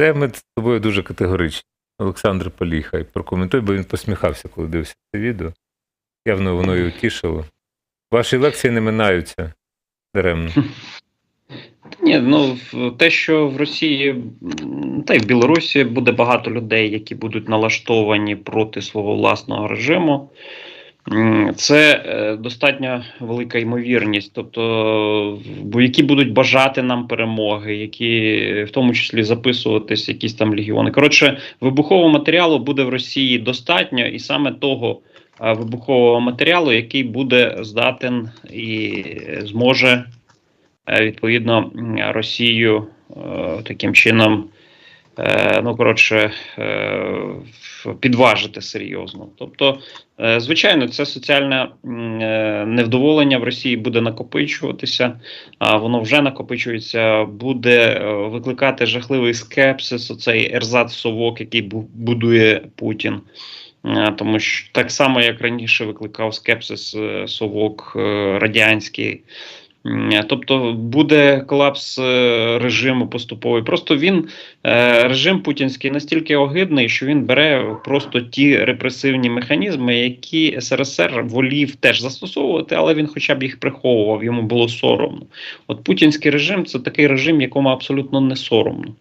Це ми з тобою дуже категоричні. Олександр Поліхай, прокоментуй, бо він посміхався, коли дивився це відео. Явно воно і утішило. Ваші лекції не минаються даремно. Ні, ну те, що в Росії та й в Білорусі буде багато людей, які будуть налаштовані проти свого власного режиму. Це е, достатньо велика ймовірність, тобто, бо які будуть бажати нам перемоги, які в тому числі записуватись, якісь там легіони. Коротше, вибухового матеріалу буде в Росії достатньо, і саме того вибухового матеріалу, який буде здатен і зможе е, відповідно Росію е, таким чином, ну коротше, е, підважити серйозно. Тобто, е, звичайно, це соціальне е, невдоволення в Росії буде накопичуватися, а воно вже накопичується, буде е, викликати жахливий скепсис, оцей ерзац совок, який будує Путін. Е, Тому що так само, як раніше викликав скепсис е, совок е, радянський. М, Тобто буде колапс е, режиму поступовий. Просто він е, режим путінський настільки огидний, що він бере просто ті репресивні механізми, які СРСР волів теж застосовувати, але він хоча б їх приховував, йому було соромно. От путінський режим це такий режим, якому абсолютно не соромно.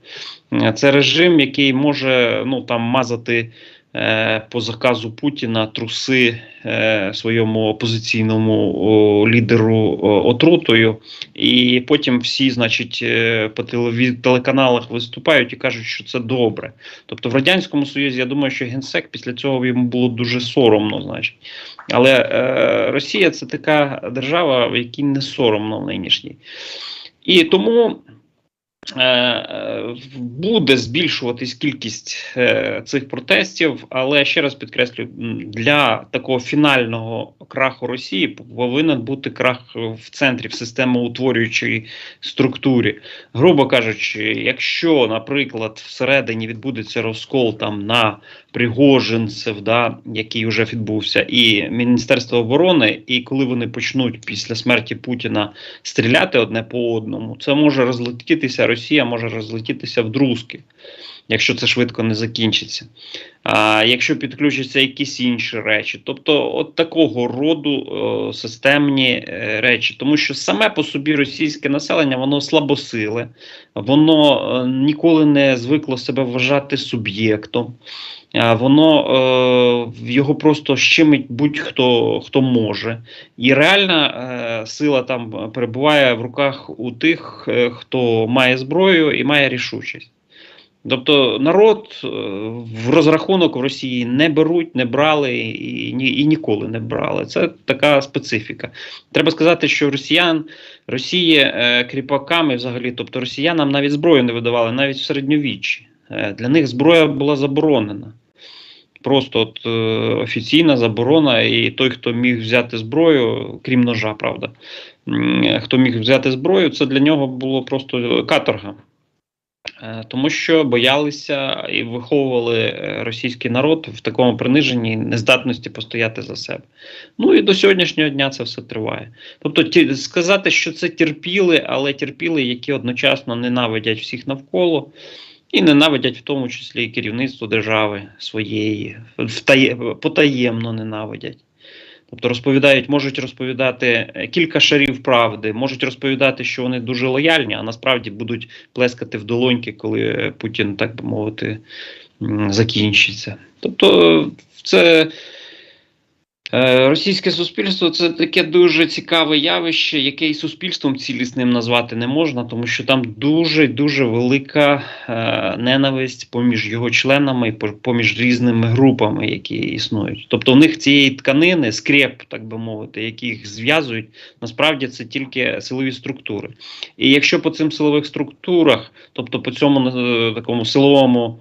Е, Це режим, який може ну там мазати. Е, По заказу Путіна труси е, своєму опозиційному лідеру отрутою, і потім всі, значить, е, по телеканалах виступають і кажуть, що це добре. Тобто в радянському союзі я думаю, що генсек після цього йому було дуже соромно, значить. Але Росія це така держава, в якій не соромно в нинішній. І тому. Е, е, Буде збільшуватись кількість е, цих протестів, але ще раз підкреслю, для такого фінального краху Росії повинен бути крах в центрі, в системоутворюючій структурі. Грубо кажучи, якщо, наприклад, всередині відбудеться розкол там на Пригожинцев, да, який вже відбувся, і Міністерство оборони, і коли вони почнуть після смерті Путіна стріляти одне по одному, це може розлетітися. Росія може розлетітися в друзки, якщо це швидко не закінчиться. А якщо підключаться якісь інші речі, тобто от такого роду е, системні е, речі, тому що саме по собі російське населення воно слабосиле, воно е, ніколи не звикло себе вважати суб'єктом. Воно е, його просто щемить будь-хто хто може, і реальна е, сила там перебуває в руках у тих, хто має зброю і має рішучість. Тобто народ е, в розрахунок в Росії не беруть, не брали і, ні- і ніколи не брали. Це така специфіка. Треба сказати, що росіян Росії е, кріпаками взагалі, тобто росіянам навіть зброю не видавали, навіть в середньовіччі. Е, для них зброя була заборонена. Просто от, е, офіційна заборона, і той, хто міг взяти зброю, крім ножа, правда, хто міг взяти зброю, це для нього було просто каторга. Е, Тому що боялися і виховували е, російський народ в такому приниженні нездатності постояти за себе. Ну і до сьогоднішнього дня це все триває. Тобто, ті, сказати, що це терпіли, але терпіли, які одночасно ненавидять всіх навколо, і ненавидять в тому числі і керівництво держави своєї, потаємно ненавидять. Тобто розповідають, можуть розповідати е, кілька шарів правди, можуть розповідати, що вони дуже лояльні, а насправді будуть плескати в долоньки, коли е, Путін, так би мовити, закінчиться. Тобто, це е, російське суспільство це таке дуже цікаве явище, яке і суспільством цілісним назвати не можна, тому що там дуже дуже велика е, ненависть поміж його членами, по- поміж різними групами, які існують. Тобто, у них цієї тканини, скреп, так би мовити, які їх зв'язують, насправді це тільки силові структури. І якщо по цим силових структурах, тобто по цьому е, такому силовому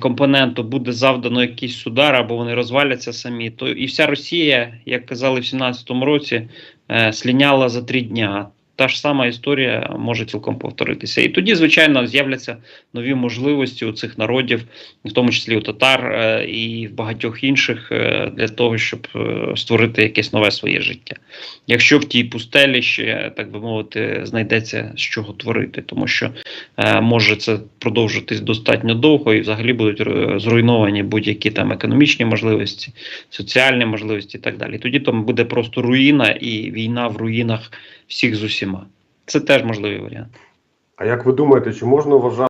компоненту буде завдано якийсь удар, або вони розваляться самі, то і вся Росія, як казали в 17-му році, е, сліняла за три дня. Та ж сама історія може цілком повторитися. І тоді, звичайно, з'являться нові можливості у цих народів, в тому числі у татар е, і в багатьох інших, е, для того, щоб е, створити якесь нове своє життя. Якщо в тій пустелі ще, так би мовити, знайдеться з чого творити, тому що може це продовжитись достатньо довго, і взагалі будуть зруйновані будь-які там економічні можливості, соціальні можливості і так далі. Тоді там буде просто руїна і війна в руїнах всіх з усіма. Це теж можливий варіант. А як ви думаєте, чи можна вважати?